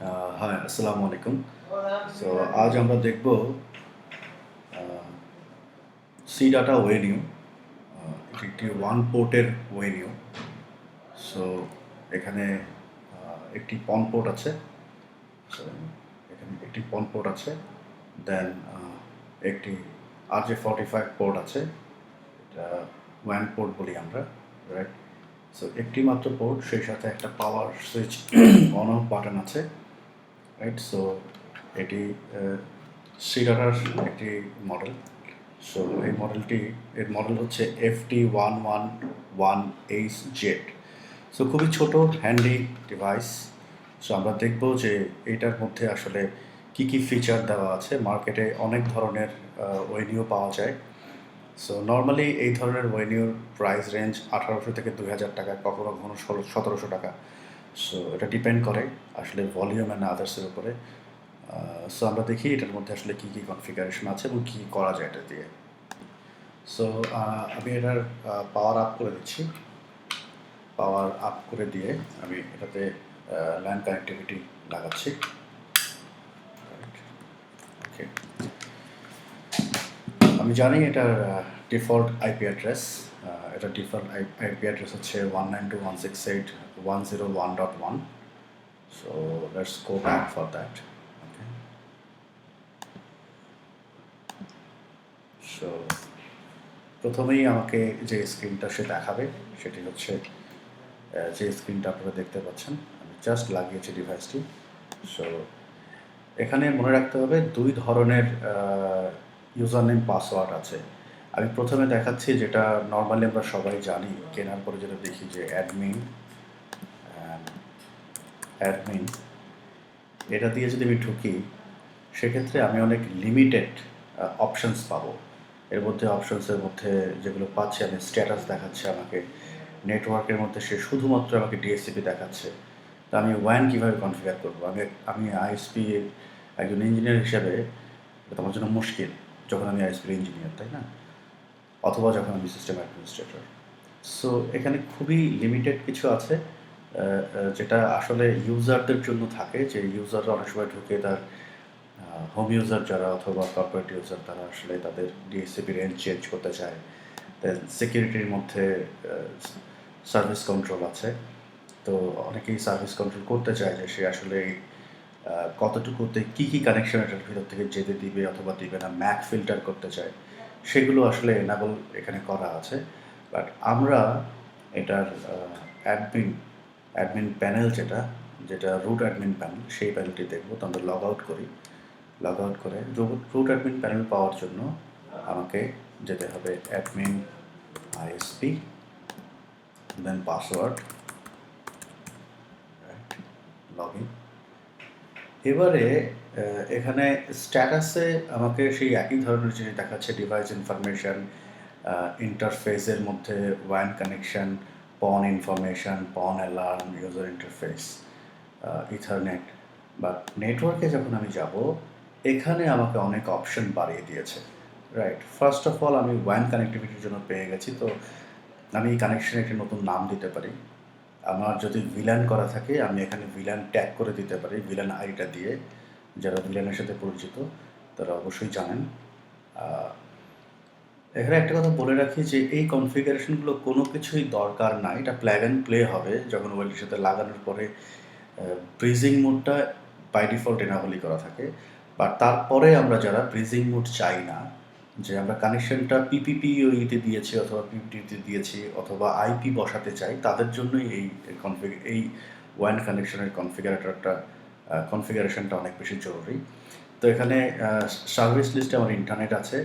হ্যাঁ আসসালামু আলাইকুম। সো আজ আমরা দেখব সি ডাটা ওয়েনিউ একটি ওয়ান পোর্টের ওয়েনিউ সো এখানে একটি পন পোর্ট আছে। এখানে একটি পন পোর্ট আছে। দেন একটি R J forty five port আছে। এটা ওয়ান পোর্ট বলি আমরা রাইট সো একটি মাত্র পোর্ট সেই সাথে একটা power switch on off button আছে। রাইট সো এটি সিডারার একটি মডেল সো এই মডেলটি এর মডেল হচ্ছে F T one one one H Z so খুবই ছোট হ্যান্ডি ডিভাইস সো আমরা দেখব যে এটার মধ্যে আসলে কি কি ফিচার দেওয়া আছে। মার্কেটে অনেক ধরনের ওয়েনিউ পাওয়া যায়। সো নর্মালি এই ধরনের ওয়েনিউর প্রাইস রেঞ্জ আঠারোশো থেকে দুই হাজার টাকা কখনো কখনো ষোলো, সতেরোশো টাকা। সো এটা ডিপেন্ড করে আসলে ভলিউম অ্যান্ড আদার্সের উপরে। সো আমরা দেখি এটার মধ্যে আসলে কী কী কনফিগারেশন আছে এবং কী করা যায় এটা দিয়ে। সো আমি এটার পাওয়ার আপ করে দিচ্ছি। পাওয়ার আপ করে দিয়ে আমি এটাতে ল্যান্ড কানেক্টিভিটি লাগাচ্ছি। ওকে আমি জানি এটার ডিফল্ট আইপি অ্যাড্রেস এটা ডিফল্ট আইপি অ্যাড্রেস হচ্ছে one nine two one six eight one zero one dot one so let's go back for that okay so প্রথমেই আমাকে যে স্ক্রিনটা সে দেখাবে, সেটি হচ্ছে যে স্ক্রিনটা আপনারা দেখতে পাচ্ছেন, আমি জাস্ট লাগিয়েছি ডিভাইসটি সো এখানে মনে রাখতে হবে দুই ধরনের ইউজার নেম পাসওয়ার্ড আছে। আমি প্রথমে দেখাচ্ছি যেটা নর্মালি আমরা সবাই জানি, কেনার পরে যেটা দেখি যে অ্যাডমিন অ্যাডমিন এটা দিয়ে যদি আমি ঢুকি, সেক্ষেত্রে আমি অনেক লিমিটেড অপশনস পাবো। এর মধ্যে অপশানসের মধ্যে যেগুলো পাচ্ছি, আমি স্ট্যাটাস দেখাচ্ছে আমাকে। নেটওয়ার্কের মধ্যে সে শুধুমাত্র আমাকে ডিএসসিপি দেখাচ্ছে। তো আমি ওয়ান কীভাবে কনফিগার করব? আমি আমি আইএসপি একজন ইঞ্জিনিয়ার হিসেবে, এটা তো আমার জন্য মুশকিল, যখন আমি আইএসপির ইঞ্জিনিয়ার তাই না? অথবা যখন আমি সিস্টেম অ্যাডমিনিস্ট্রেটর সো এখানে খুবই লিমিটেড কিছু আছে যেটা আসলে ইউজারদের জন্য থাকে, যে ইউজাররা অনেক সময় ঢুকে তার হোম ইউজার যারা অথবা কর্পোরেট ইউজার তারা আসলে তাদের ডিএসসিপি রেঞ্জ চেঞ্জ করতে চায়। দেন সিকিউরিটির মধ্যে সার্ভিস কন্ট্রোল আছে। তো অনেকেই সার্ভিস কন্ট্রোল করতে চায় যে সে আসলে কতটুকুতে কী কী কানেকশন এটার ভিতর থেকে যেতে দিবে অথবা দিবে না, ম্যাক ফিল্টার করতে চায়। সেগুলো আসলে এনাবল এখানে করা আছে। বাট আমরা এটার অ্যাডমিন অ্যাডমিন প্যানেল যেটা যেটা রুট অ্যাডমিন প্যানেল সেই প্যানেলটি দেখব। তো আমরা লগ আউট করি। লগ আউট করে রুট অ্যাডমিন প্যানেল পাওয়ার জন্য আমাকে যেতে হবে admin ISP then password log in এবারে এখানে স্ট্যাটাসে আমাকে সেই একই ধরনের জিনিস দেখাচ্ছে ডিভাইস ইনফরমেশন ইন্টারফেসের মধ্যে one connection PON information PON alarm user interface ethernet বা নেটওয়ার্কে যখন আমি যাব, এখানে আমাকে অনেক অপশন বাড়িয়ে দিয়েছে রাইট ফার্স্ট অফ অল আমি ওয়ান কানেক্টিভিটির জন্য পেয়ে গেছি, তো আমি এই কানেকশানে একটি নতুন নাম দিতে পারি। আমার যদি ভিলান করা থাকে, আমি এখানে ভিলান ট্যাগ করে দিতে পারি ভিলান আইডিটা দিয়ে। যারা ভিলানের সাথে পরিচিত, তারা অবশ্যই জানেন। এখানে একটা কথা বলে রাখি যে, এই কনফিগারেশনগুলো কোনো কিছুই দরকার নাই এটা প্ল্যাগ অ্যান্ড প্লে হবে। যখন ওয়েলটির সাথে লাগানোর পরে ব্রিজিং মোডটা বাই ডিফল্ট এনাবলি করা থাকে। বা তারপরে আমরা যারা ব্রিজিং মোড চাই না যে আমরা কানেকশনটা পিপিপি ওইতে দিয়েছি অথবা পিপিটিতে দিয়েছি অথবা আইপি বসাতে চাই, তাদের জন্যই এই কনফিগ এই ওয়ান কানেকশনের কনফিগারেটরটা কনফিগারেশনটা অনেক বেশি জরুরি। তো এখানে সার্ভিস লিস্টে আমার ইন্টারনেট আছে।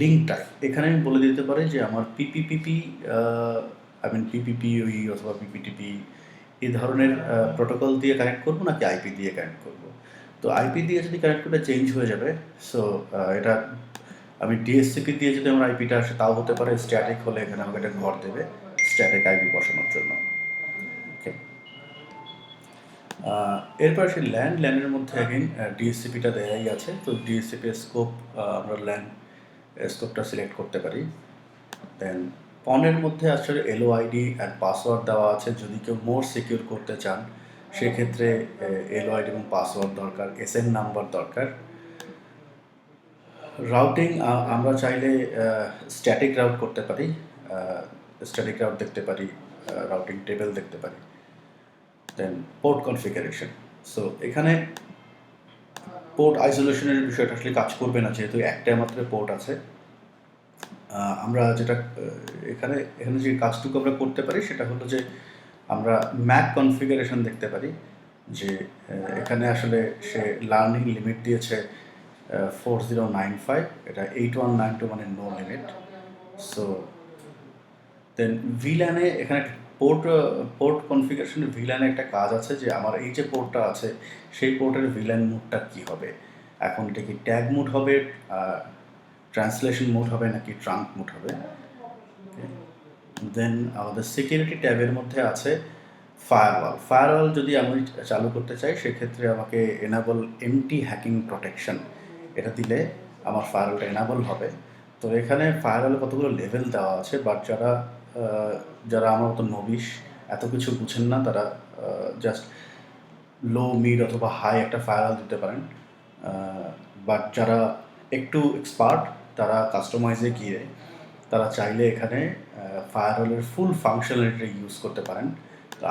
লিঙ্ক টাইপ এখানে আমি বলে দিতে পারি যে আমার পিপিপিপি আই মিন পিপিপি ওই অথবা পিপিটিপি এই ধরনের প্রোটোকল দিয়ে কানেক্ট করব নাকি আইপি দিয়ে কানেক্ট করব? তো আইপি দিয়ে যদি কানেক্ট করলে চেঞ্জ হয়ে যাবে। সো এটা আমি ডিএসসিপি দিয়ে যদি আমার আইপিটা আসে, তাও হতে পারে স্ট্যাটিক হলে এখানে আমাকে একটা ঘর দেবে স্ট্যাটিক আইপি বসানোর জন্য। ওকে এরপর আসি ল্যান্ড ল্যান্ডের মধ্যে অ্যাগেন ডিএসসিপিটা দেয়াই আছে। তো ডিএসসিপি স্কোপ আমরা ল্যান্ড স্কোপটা সিলেক্ট করতে পারি। দেন পনেরো মধ্যে আসলে এলও আইডি অ্যান্ড পাসওয়ার্ড দেওয়া আছে। যদি কেউ মোর সিকিউর করতে চান, সেক্ষেত্রে এলওয়াইড এবং পাসওয়ার্ড দরকার এসএন নাম্বার দরকার। রাউটিং আমরা চাইলে স্ট্যাটিক রাউট করতে পারি স্ট্যাটিক রাউট দেখতে পারি রাউটিং টেবিল দেখতে পারি দেন পোর্ট কনফিগারেশন সো এখানে পোর্ট আইসোলেশনের বিষয়টা আসলে কাজ করবে না, যেহেতু একটা মাত্র পোর্ট আছে। আমরা যেটা এখানে এখানে যে কাজটুকু আমরা করতে পারি, সেটা হলো যে আমরা ম্যাক কনফিগারেশন দেখতে পারি, যে এখানে আসলে সে লার্নিং লিমিট দিয়েছে ফোর জিরো নাইন ফাইভ এটা এইট ওয়ান নাইন টু মানে নো লিমিট সো দেন ভিল্যানে এখানে পোর্ট পোর্ট কনফিগারেশনে ভিল্যানে একটা কাজ আছে যে আমার এই যে পোর্টটা আছে, সেই পোর্টের ভিল্যান মোডটা কী হবে? এখন এটা কি ট্যাগ মোড হবে ট্রান্সলেশন মোড হবে নাকি ট্রাঙ্ক মোড হবে? দেন আমাদের সিকিউরিটি ট্যাবের মধ্যে আছে ফায়ারওয়াল ফায়ারওয়াল যদি আমি চালু করতে চাই, সেক্ষেত্রে আমাকে এনাবল এমটি হ্যাকিং প্রোটেকশন এটা দিলে আমার ফায়ারওয়ালটা এনাবল হবে। তো এখানে ফায়ারওয়ালে কতগুলো লেভেল দেওয়া আছে বাট যারা যারা আমার মতো নবিশ এত কিছু বুঝেন না, তারা জাস্ট লো মিড অথবা হাই একটা ফায়ারওয়াল দিতে পারেন। বাট যারা একটু এক্সপার্ট তারা কাস্টমাইজে গিয়ে তারা চাইলে এখানে ফায়ারওয়ালের ফুল ফাংশনালিটি ইউজ করতে পারেন।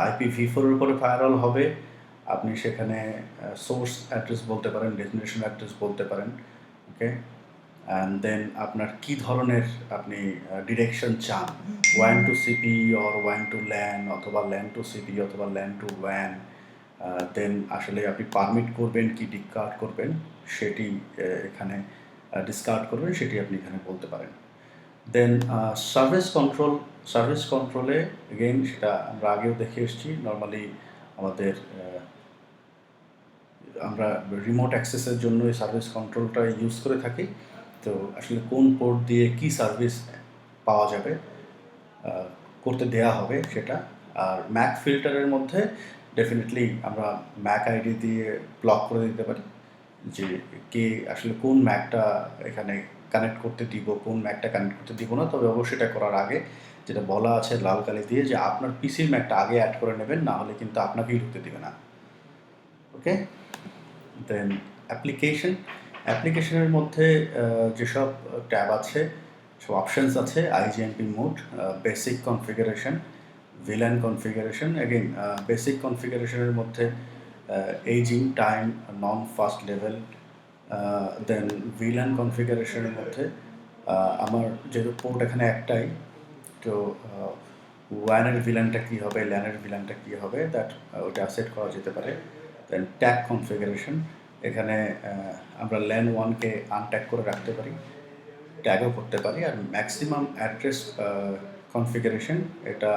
আইপি ভি ফোরের উপরে ফায়ারওয়াল হবে আপনি সেখানে সোর্স অ্যাড্রেস বলতে পারেন ডেস্টিনেশন অ্যাড্রেস বলতে পারেন ওকে অ্যান্ড দেন আপনার কি ধরনের আপনি ডিরেকশন চান? One two CP or one two LAN অথবা ল্যান টু সিপি অথবা ল্যান টু ওয়ান দেন আসলে আপনি পারমিট করবেন কি ডিসকার্ড করবেন, সেটি এখানে ডিসকার্ড করবেন, সেটি আপনি এখানে বলতে পারেন। দেন সার্ভিস কন্ট্রোল সার্ভিস কন্ট্রোলে এগেইন সেটা আমরা আগেও দেখে এসেছি। নর্মালি আমাদের আমরা রিমোট অ্যাক্সেসের জন্য এই সার্ভিস কন্ট্রোলটা ইউজ করে থাকি। তো আসলে কোন পোর্ট দিয়ে কি সার্ভিস পাওয়া যাবে করতে দেয়া হবে সেটা। আর ম্যাক ফিল্টারের মধ্যে ডেফিনেটলি আমরা ম্যাক আইডি দিয়ে ব্লক করে দিতে পারি। যে কে আসলে কোন ম্যাকটা এখানে কানেক্ট করতে দিব, কোন ম্যাকটা কানেক্ট করতে দিব না। তবে অবশ্যই এটা করার আগে যেটা বলা আছে লাল কালি দিয়ে যে আপনার পিসির ম্যাকটা আগে অ্যাড করে নেবেন, না হলে কিন্তু আপনাকেই ঢুকতে দিবে না। ওকে দেন অ্যাপ্লিকেশন অ্যাপ্লিকেশনের মধ্যে যেসব ট্যাব আছে, সব অপশনস আছে IGMP mode basic configuration VLAN configuration again basic কনফিগারেশনের মধ্যে aging time non fast level then VLAN কনফিগারেশনের মধ্যে আমার যেহেতু পোর্ট এখানে একটাই, তো ওয়ানের ভিলানটা কী হবে ল্যানের ভিলানটা কী হবে দ্যাট ওটা সেট করা যেতে পারে। দেন ট্যাগ কনফিগারেশন এখানে আমরা ল্যান ওয়ানকে আনট্যাগ করে রাখতে পারি ট্যাগও করতে পারি, আর ম্যাক্সিমাম অ্যাড্রেস কনফিগারেশন এটা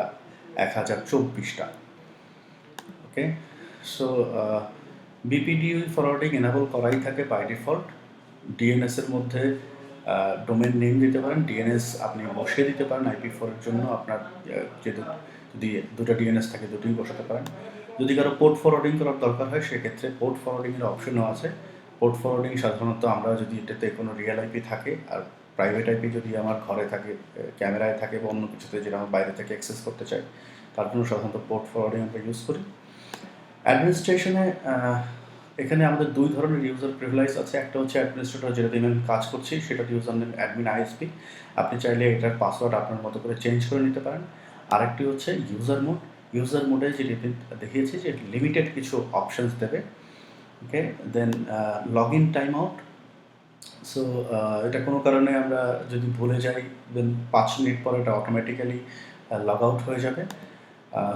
এক হাজার চব্বিশটা okay so BPDU forwarding enable করাই থাকে বাই ডিফল্ট ডিএনএসের মধ্যে ডোমেন নেম দিতে পারেন। ডিএনএস আপনি বসিয়ে দিতে পারেন আইপি ফোরের জন্য। আপনার যেহেতু যদি দুটো ডিএনএস থাকে, দুটোই বসাতে পারেন। যদি কারও পোর্ট ফরওয়ার্ডিং করার দরকার হয়, সেক্ষেত্রে পোর্ট ফরওয়ার্ডিংয়ের অপশনও আছে। পোর্ট ফরওয়ার্ডিং সাধারণত আমরা যদি এটাতে কোনো রিয়েল আইপি থাকে, আর প্রাইভেট আইপি যদি আমার ঘরে থাকে ক্যামেরায় থাকে বা অন্য কিছুতে যেটা আমার বাইরে থেকে অ্যাক্সেস করতে চাই তার জন্য সাধারণত পোর্ট ফরওয়ার্ডিং আমরা ইউজ করি। অ্যাডমিনিস্ট্রেশনে এখানে আমাদের দুই ধরনের ইউজার প্রিভিলাইজ আছে। একটা হচ্ছে অ্যাডমিনিস্ট্রেটর যেটা দিয়ে আমি কাজ করছি সেটা ইউজার নেম অ্যাডমিন আইএসপি আপনি চাইলে এটার পাসওয়ার্ড আপনার মতো করে চেঞ্জ করে নিতে পারেন। আরেকটি হচ্ছে ইউজার মোড ইউজার মোডে যে দেখিয়েছি যে লিমিটেড কিছু অপশনস দেবে okay then log in time out so এটা কোনো কারণে আমরা যদি ভুলে যাই দেন পাঁচ মিনিট পর এটা অটোমেটিক্যালি লগ আউট হয়ে যাবে।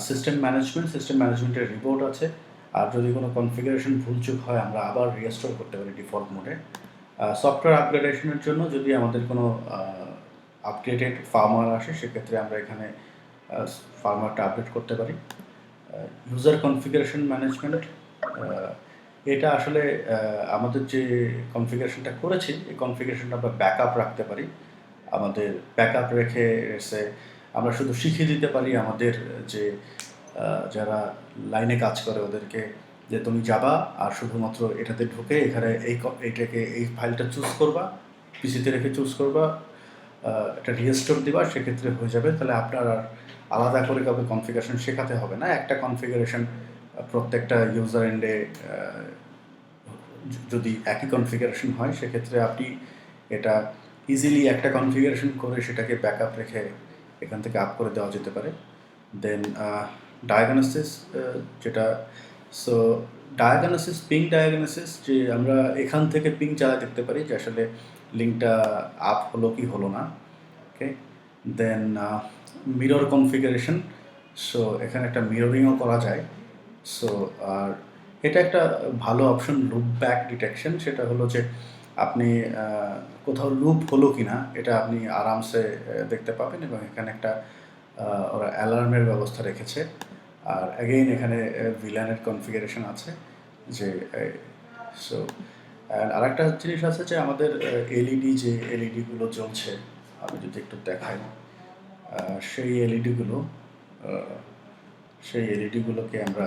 সিস্টেম ম্যানেজমেন্ট সিস্টেম ম্যানেজমেন্টের রিপোর্ট আছে। আর যদি কোনো কনফিগারেশন ভুলচুক হয়, আমরা আবার রিস্টোর করতে পারি ডিফল্ট মোডে সফটওয়্যার আপগ্রেডেশনের জন্য যদি আমাদের কোনো আপডেটেড ফার্মার আসে, সেক্ষেত্রে আমরা এখানে ফার্মারটা আপডেট করতে পারি। ইউজার কনফিগারেশন ম্যানেজমেন্ট এটা আসলে আমাদের যে কনফিগারেশনটা করেছি, এই কনফিগারেশনটা আমরা ব্যাকআপ রাখতে পারি। আমাদের ব্যাকআপ রেখে এসে আমরা শুধু শিখিয়ে দিতে পারি আমাদের যে যারা লাইনে কাজ করে ওদেরকে যে, তুমি যাবা আর শুধুমাত্র এটাতে ঢুকে এখানে এই এইটাকে এই ফাইলটা চুজ করবা পিসিতে রেখে চুজ করবা এটা রিস্টোর দিবা, সেক্ষেত্রে হয়ে যাবে। তাহলে আপনার আর আলাদা করে কাউকে কনফিগারেশন শেখাতে হবে না। একটা কনফিগারেশন প্রত্যেকটা ইউজার এন্ডে যদি একই কনফিগারেশন হয়, সেক্ষেত্রে আপনি এটা ইজিলি একটা কনফিগারেশন করে সেটাকে ব্যাকআপ রেখে এখান থেকে আপ করে দেওয়া যেতে পারে। দেন ডায়াগনোসিস যেটা সো ডায়াগনোসিস পিং ডায়াগনোসিস যে আমরা এখান থেকে পিং চালা দেখতে পারি, যে আসলে লিঙ্কটা আপ হলো কি হলো না okay then mirror configuration so এখানে একটা মিররিংও করা যায়। সো আর এটা একটা ভালো অপশন লুপ ব্যাক ডিটেকশন সেটা হলো যে আপনি কোথাও লুপ হলো কি না, এটা আপনি আরামসে দেখতে পাবেন এবং এখানে একটা ওরা অ্যালার্মের ব্যবস্থা রেখেছে। আর অ্যাগেইন এখানে ভিলানের কনফিগারেশন আছে যে সো আরেকটা জিনিস আছে যে আমাদের এলইডি যে এলইডিগুলো জ্বলছে, আমি যদি একটু দেখাই সেই এলইডিগুলো সেই এলইডিগুলোকে আমরা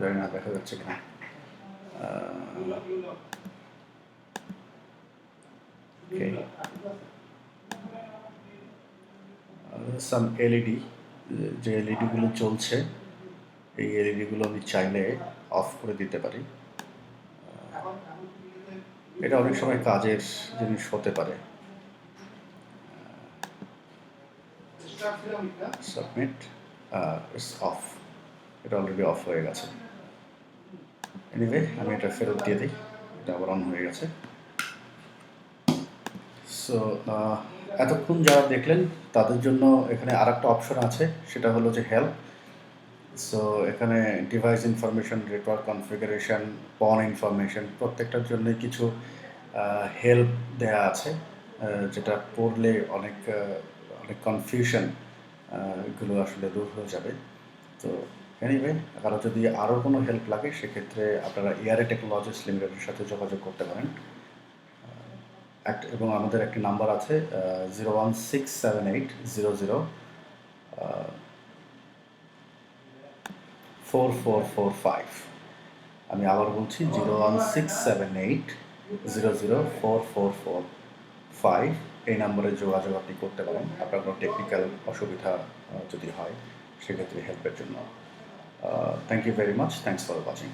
জানি না দেখা যাচ্ছে কিনা সাম এলইডি যে এলইডিগুলো চলছে এই এলইডিগুলো আমি চাইলে অফ করে দিতে পারি। এটা অনেক সময় কাজের জিনিস হতে পারে। সাবমিট ইটস অফ এটা অলরেডি অফ হয়ে গেছে। এনিওয়ে আমি এটা ফেরত দিয়ে দিই। এটা আবার অন হয়ে গেছে। সো এতক্ষণ যারা দেখলেন, তাদের জন্য এখানে আর একটা অপশন আছে। সেটা হলো যে হেল্প সো এখানে device information network configuration PON information প্রত্যেকটার জন্য কিছু হেল্প দেয়া আছে যেটা পড়লে অনেক অনেক কনফিউশন এগুলো আসলে দূর হয়ে যাবে। তো এনিওয়ে কারও যদি আরও কোনো হেল্প লাগে, সেক্ষেত্রে আপনারা এয়ারে টেকনোলজিস লিমিটেডের সাথে যোগাযোগ করতে পারেন। এবং আমাদের একটি নাম্বার আছে zero one six seven eight zero zero four four four five আমি আবার বলছি zero one six seven eight zero zero four four four five. এই নম্বরে যোগাযোগ আপনি করতে পারেন। আপনার কোনো টেকনিক্যাল অসুবিধা যদি হয়, সেক্ষেত্রে হেল্পের জন্য। Thank you very much thanks for watching